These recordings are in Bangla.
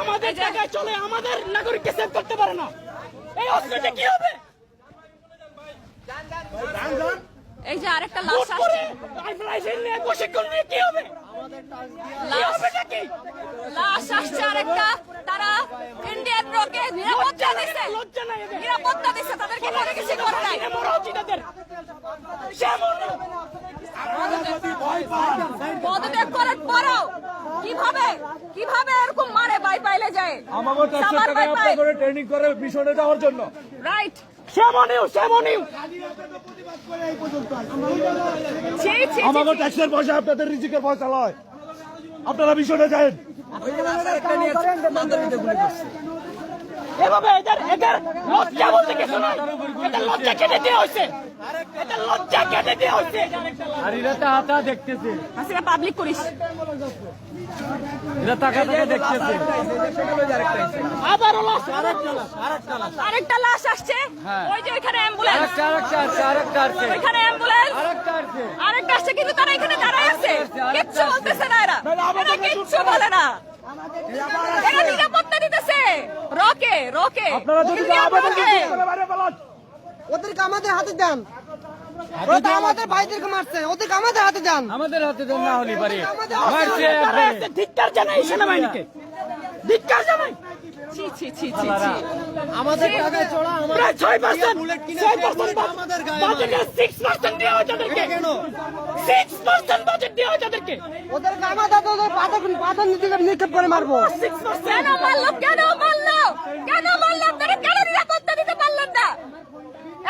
আমাদের জায়গায় চলে আমাদের নাগরিককে সেভ করতে পারে না। এই অস্ত্রটা কি হবে? এই যে আরেকটা লাশ আসছে। রাইফেল নিয়ে প্রশিক্ষণ নিয়ে কি হবে? লাশ আসছে আরেকটা। তারা ইন্ডিয়ান নিরাপত্তা দিছে। নিরাপত্তা দিছে তাদেরকে কিছু করে নাই। পদত্যাগ করার পরও কীভাবে? কীভাবে এরকম মারে বাই পাইলে যায়? আমাকে চারশো সাবার টাকা বাই আপনার করে ট্রেনিং করে মিশনে যাওয়ার জন্য। রাইট সে মনেও সে মনেও। ছি ছি আমাকে ট্যাক্সের পয়সা আপনাদের রিজিকের পয়সা লয়। আপনারা মিশনে যান এভাবে এদের এদের লজ্জা বলতে কিছু নাই। এদের লজ্জা কেটে দেওয়া হয়েছে এদের লজ্জা কেটে দেওয়া হয়েছে আর এরা তো হাতা দেখতেছে। হাসিনা পাবলিক করিস। এরা টাকা টাকা দেখতেছে। আবারও লাশ। আরেকটা লাশ আসছে। ওই যে ওইখানে অ্যাম্বুলেন্স আরেকটা আরেকটা আসছে আরেকটা আসছে ওইখানে অ্যাম্বুলেন্স আরেকটা আসছে আরেকটা আসছে কিন্তু তারা এখানে দাঁড়ায় আছে। কিচ্ছু বলতেছে না এরা। এরা কিচ্ছু বলে না। এরা নিরাপত্তা দিতেছে। রকে রকে আপনারা যদি আমাদের ওদেরকে আমাদের হাতে দেন। আমাদের ভাইদেরকে মারছে। ওদেরকে আমাদের হাতে দেন। আমাদের হাতে দেন না হলি পারে মারছে ধিক্কার জানাই সেনাবাহিনীকে। ধিক্কার জানাই। ছি ছি ছি ছি ছি। আমাদের টাকায় চড়া প্রায় ছয় পার্সেন্ট ছয় পার্সেন্ট বাজেটের সিক্স পার্সেন্ট দেওয়া তাদেরকে। সিক্স পার্সেন্ট বাজেট দেওয়া হয় তাদেরকে ওদেরকে আমাদের হাতে ওদের পাথর পাথর নিতে নিক্ষেপ করে মারবো। সিক্স কেন মারলো? কেন মারলো? কেন মারলো? আপনারা কেন নিরাপত্তা দিতে পারলেন না?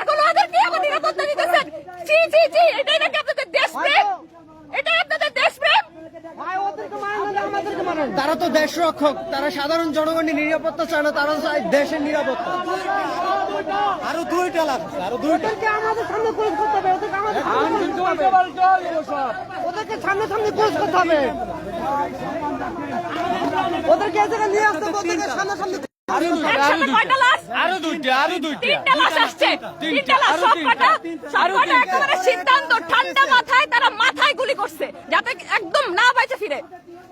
এখন ওদের আবার নিরাপত্তা দিতেছেন? ছি ছি ছি এটাই নাকি আপনাদের দেশপ্রেম? এটাই আপনাদের দেশপ্রেম? ভাই ওদেরকে মারেন না আমাদেরকে মারেন। তারা তো দেশ রক্ষক তারা সাধারণ জনগণের নিরাপত্তা চায় না তারা চায় দেশের নিরাপত্তা। আরও দুইটা লাগছে আরও দুইটা। আমাদের সামনে ক্রস করতে হবে ওদেরকে আমাদের সামনে cross করতে হবে। ওদেরকে সামনে সামনে ক্রস করতে হবে। ওদেরকে এই জায়গায় নিয়ে আসতে ওদেরকে সামনে সামনে একসাথে কয়টা লাশ? আরও দুইটা আরও দুইটা। লাশ আসছে। তিনটা। লাশ সব কটা সব কটা একেবারে সিদ্ধান্ত ঠান্ডা মাথায় তারা মাথায় গুলি করছে যাতে একদম না বাইচে ফিরে।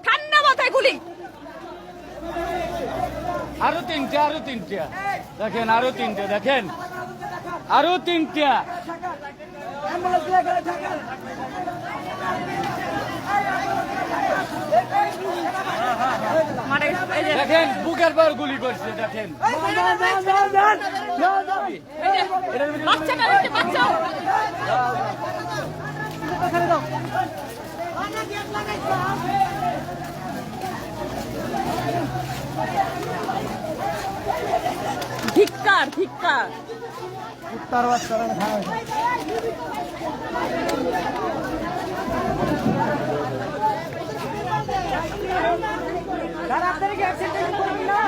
ঠান্ডা মাথায় গুলি। আরও তিনটা আরও তিনটা। দেখেন, আরও তিনটা, দেখেন। আরও তিনটা। দেখেন, বুকের পর গুলি করছে, দেখেন। যে বাচ্চাটা এই যে বাচ্চা ধিক্কার ধিক্কার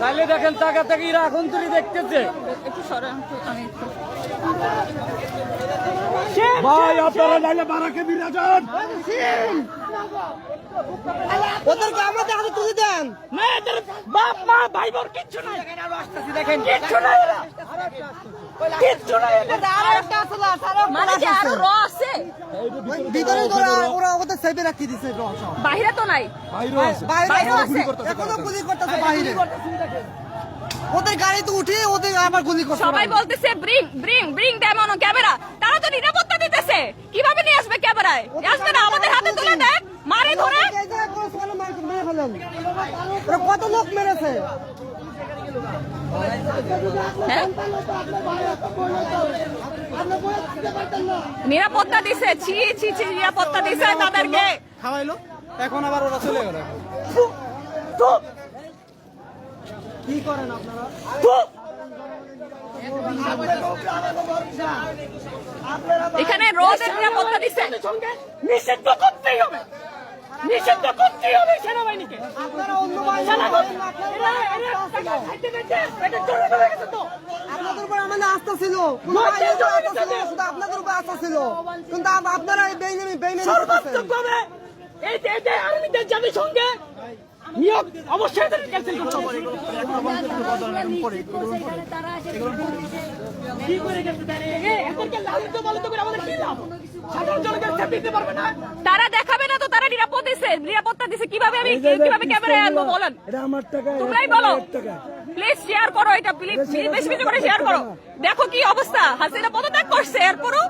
তাহলে দেখেন টাকা থেকে এরা এখন তুলি দেখতেছে। একটু সরে আমি একটু ভাই আপনারা নাইলে বারাকে বিরা যান। ওদেরকে আমাদের হাতে তুলে দেন। না এদের বাপ মা ভাই বোন কিচ্ছু নাই। দেখেন কিচ্ছু নাই। কিচ্ছু মানে লাশ আরও র আছে? ভিতরে ওরা ওরা ওদের সেভে রাখিয়ে দিছে সব। বাইরে তো নাই। বাইরে আছে। এখনও গুলি করতেছে বাইরে। ওদের গাড়িতে উঠে ওদের আবার গুলি করছে সবাই বলতেছে ব্রিং ব্রিং ব্রিং ক্যামেরা তারা তো নিরাপত্তা দিতেছে কীভাবে নিয়ে আসবে ক্যামেরায় আসবে না আমাদের হাতে তুলে দেখ মারে ধরে এই জায়গায় cross করে মার- মেরে ফেলেন। ওরা কত লোক মেরেছে। হ্যাঁ? নিরাপত্তা দিছে। ছি ছি ছি নিরাপত্তা দিছে তাদেরকে। খাওয়াইলো। এখন আবার ওরা চলে গেল কি করেন আপনারা? এখানে রোদের নিরাপত্তা দিছে। সঙ্গে নিষিদ্ধ করতেই হবে। নিষিদ্ধ করতেই হবে সেনাবাহিনীকে। গেছে তো। আপনাদের উপর আমাদের আস্থা ছিল। শুধু আপনাদের উপর আস্থা ছিল কিন্তু আপ- আপনারা এই বেইমানি সর্বাত্মক এই আর্মিদের জাতিসংঘে নিয়োগ অবশ্যই ক্যান্সেল করতে হবে। কি করে? সাধারণ জনগণ দিতে পারবে না। তারা দেখাবে না তো তারা নিরাপত্তা দিছে। নিরাপত্তা দিছে কীভাবে আমি কীভাবে ক্যামেরায় আনব বলেন? এটা আমার টাকা তোমরাই বলো। প্লিজ শেয়ার করো এটা প্লিজ বেশি বেশি করে শেয়ার করো। দেখো কি অবস্থা। হাসিনা পদত্যাগ করছে এরপরও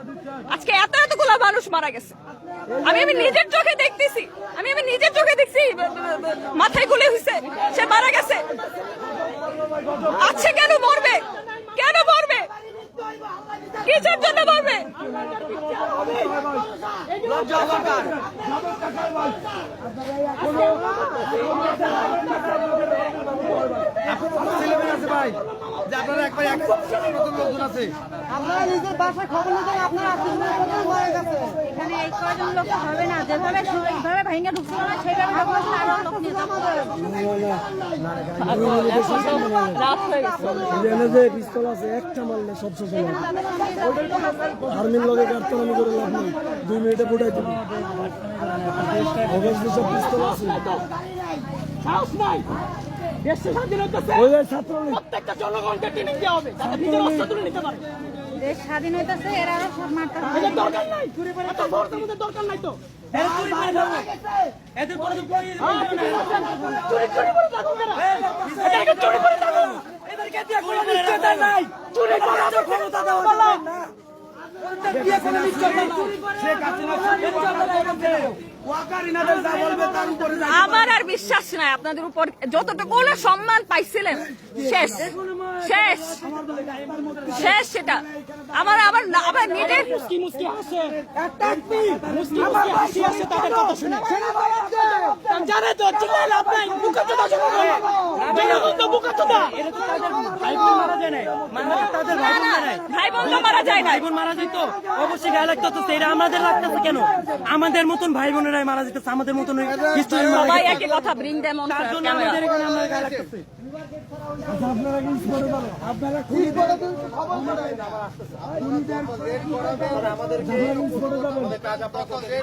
আজকে এত এতগুলো মানুষ মারা গেছে। আমি আমি নিজের চোখে দেখতেছি। আমি আমি নিজের চোখে দেখছি মাথায় গুলি হয়েছে সে মারা গেছে। আছে কেন মরবে? কেন মরবে? কিসের জন্য মরবে? আপনারা একবার এক নতুন লোকজন আছে। আপনারা নিজের বাসায় খবর নিতেন আপনার আত্মীয় মারা গেছে এখানে এই কয়জন লোক হবে না যেভাবে এইভাবে ভেঙে ঢুকছিল না সেইভাবে ঢুকছিল আরও লোক নিয়ে যাব। রাত হয়ে গেছে এখানে যে পিস্তল আছে? একটা মারলে সব শেষ হয়ে আর্মির লগে করে লাভ নেই দুই মিনিটে ফুটাই দিবি অবশ্যই সব পিস্তল আছে সাহস নাই। দেশে স্বাধীন হইতেছে ওই যে ছাত্রলীগ প্রত্যেকটা জনগণকে ট্রেনিং দেওয়া হবে। যাতে নিজের অস্ত্র তুলে নিতে পারে দেশ স্বাধীন হইতেছে এরা আরও সব মারতে হবে দরকার নাই। এত ভোট আমাদের দরকার নাই তো। এরা চুরি করে খাবে। এদের কোনো চুরি চুরি করে থাকো এদেরকে চুরি করে থাকো। এদেরকে দিয়ে কোনো নিশ্চয়তা নাই। চুরি করে ক্ষমতা দেওয়া না। দিয়ে কোনো নিশ্চয়তা নাই। শেখ হাসিনা চুরি করে ওয়াকার ইনাদের যা বলবে তার উপরে যা আমার আর বিশ্বাস নাই আপনাদের উপর। যতটুকু সম্মান পাইছিলেন। শেষ। শেষ। শেষ সেটা। আমার আবার আবার নিজের মুস্কি মুস্কি হাসে। মুস্কি মুস্কি হাসি আসে তাদের কথা শুনে। জানে তো চিল্লাই লাভ নাই। বুকা তো দাও জনগণ তো বুকা তো দা। মারা যায় নাই। মানে ভাই বোন মারা যায় অবশ্যই গায়ে লাগতো তো সেটা আমাদের লাগতেছে কেন? আমাদের মতন ভাই বোনেরাই মারা যেতেছে আমাদের মতন হিস্টোরি মারা সবাই একই কথা ব্রিং দেম অন তার জন্য আমাদের এখানে আমরা গায়ে লাগতেছে। আপনারা কি করে বলো আপনারা খুবই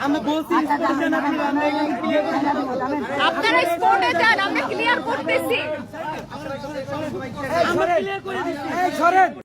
আমরা বলছি আমরা এখানে clear করে আপনারা স্পটে যান আমরা ক্লিয়ার করতেছি। আমরা ক্লিয়ার করে দিচ্ছি।